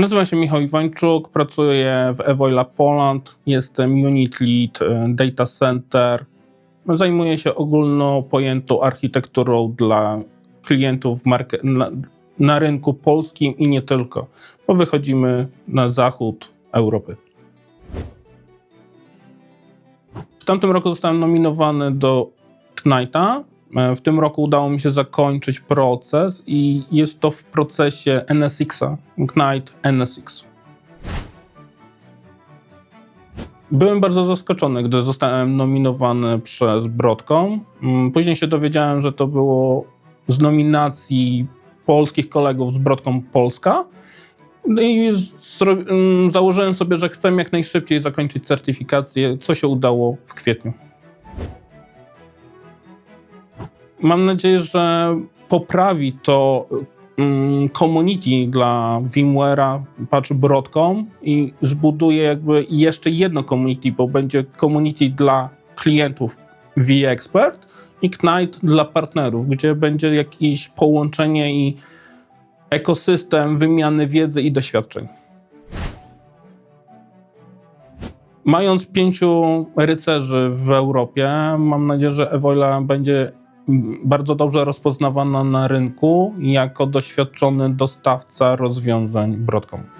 Nazywam się Michał Iwańczuk, pracuję w Evoila Poland, jestem Unit Lead e, Data Center. Zajmuję się ogólno pojętą architekturą dla klientów na, na rynku polskim i nie tylko, bo wychodzimy na zachód Europy. W tamtym roku zostałem nominowany do Knighta. E, W tym roku udało mi się zakończyć proces i jest to w procesie NSX-a, Knight NSX. Byłem bardzo zaskoczony, gdy zostałem nominowany przez Broadcom. Mm, Później się dowiedziałem, że to było z nominacji polskich kolegów z Broadcom Polska. No I mm, założyłem sobie, że chcę jak najszybciej zakończyć certyfikację, co się udało w kwietniu. Mam nadzieję, że poprawi to mm, community dla VMware'a, patch Broadcom i zbuduje jakby jeszcze jedno community, bo będzie community dla klientów vExpert i Knight dla partnerów, gdzie będzie jakieś połączenie i ekosystem wymiany wiedzy i doświadczeń. Mając pięciu rycerzy w Europie, mam nadzieję, że Evoila będzie bardzo dobrze rozpoznawana na rynku jako doświadczony dostawca rozwiązań Broadcom.